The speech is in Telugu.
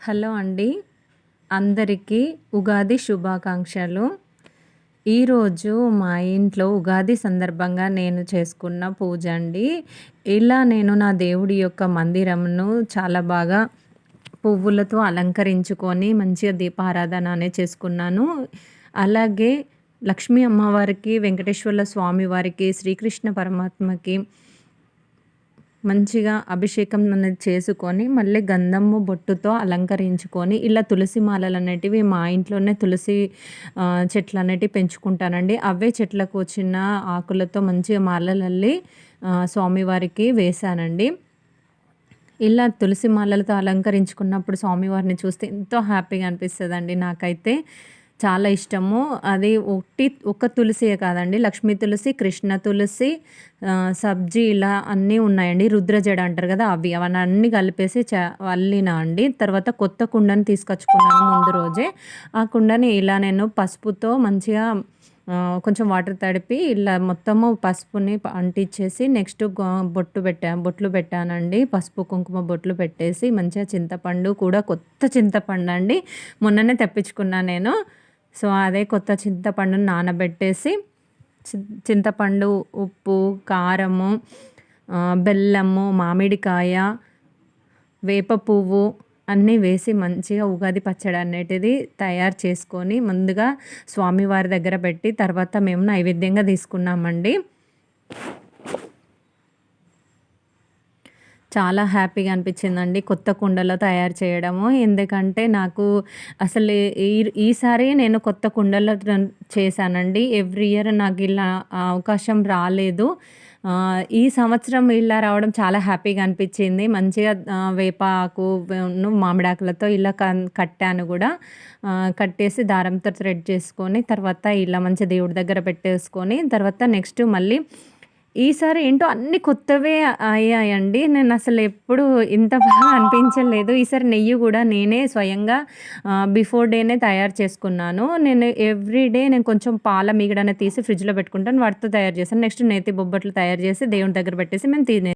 హలో అండి. అందరికీ ఉగాది శుభాకాంక్షలు. ఈరోజు మా ఇంట్లో ఉగాది సందర్భంగా నేను చేసుకున్న పూజ అండి. ఇలా నేను నా దేవుడి యొక్క మందిరంను చాలా బాగా పువ్వులతో అలంకరించుకొని మంచిగా దీపారాధన అనే చేసుకున్నాను. అలాగే లక్ష్మీ అమ్మవారికి వెంకటేశ్వర్ల స్వామి వారికి శ్రీకృష్ణ పరమాత్మకి మంచిగా అభిషేకం అనేది చేసుకొని మళ్ళీ గంధము బొట్టుతో అలంకరించుకొని ఇలా తులసి మాలలు అనేటివి మా ఇంట్లోనే తులసి చెట్లు అనేటివి పెంచుకుంటానండి. అవే చెట్లకు వచ్చిన ఆకులతో మంచిగా మాలలల్లి స్వామివారికి వేశానండి. ఇలా తులసి మాలలతో అలంకరించుకున్నప్పుడు స్వామివారిని చూస్తే ఎంతో హ్యాపీగా అనిపిస్తుందండి నాకైతే. చాలా ఇష్టము. అది ఒకటి ఒక తులసియే కాదండి. లక్ష్మీ తులసి కృష్ణ తులసి సబ్జీ ఇలా అన్నీ ఉన్నాయండి. రుద్రజడ అంటారు కదా అవి. అవన్నీ అన్నీ కలిపేసి చ అల్లిన అండి. తర్వాత కొత్త కుండని తీసుకొచ్చుకున్నాను ముందు రోజే. ఆ కుండని ఇలా నేను పసుపుతో మంచిగా కొంచెం వాటర్ తడిపి ఇలా మొత్తము పసుపుని అంటించేసి నెక్స్ట్ బొట్టు పెట్టా బొట్లు పెట్టానండి. పసుపు కుంకుమ బొట్లు పెట్టేసి మంచిగా చింతపండు కూడా కొత్త చింతపండు అండి మొన్ననే తెప్పించుకున్నా నేను. సో అదే కొత్త చింతపండును నానబెట్టేసి చింతపండు ఉప్పు కారము బెల్లము మామిడికాయ వేప పువ్వు అన్నీ వేసి మంచిగా ఉగాది పచ్చడి అనేటిది తయారు చేసుకొని ముందుగా స్వామివారి దగ్గర పెట్టి తర్వాత మేము నైవేద్యంగా తీసుకున్నామండి. చాలా హ్యాపీగా అనిపించిందండి కొత్త కుండలో తయారు చేయడము. ఎందుకంటే నాకు అసలు ఈ ఈసారి నేను కొత్త కుండలో చేశానండి. ఎవ్రీ ఇయర్ నాకు ఇలా అవకాశం రాలేదు. ఈ సంవత్సరం ఇలా రావడం చాలా హ్యాపీగా అనిపించింది. మంచిగా వేపాకు మామిడాకులతో ఇలా కట్టాను కూడా. కట్టేసి దారంతో థ్రెడ్ చేసుకొని తర్వాత ఇలా మంచి దేవుడి దగ్గర పెట్టేసుకొని తర్వాత నెక్స్ట్ మళ్ళీ ఈసారి ఏంటో అన్ని కొత్తవే అయ్యాయండి. నేను అసలు ఎప్పుడు ఇంత బాగా అనిపించలేదు. ఈసారి నెయ్యి కూడా నేనే స్వయంగా బిఫోర్ డేనే తయారు చేసుకున్నాను. నేను ఎవ్రీ డే నేను కొంచెం పాల మిగడనే తీసి ఫ్రిడ్జ్లో పెట్టుకుంటాను. వాటితో తయారు చేస్తాను. నెక్స్ట్ నేతి బొబ్బట్లు తయారు చేసి దేవుని దగ్గర పెట్టేసి మేము తినే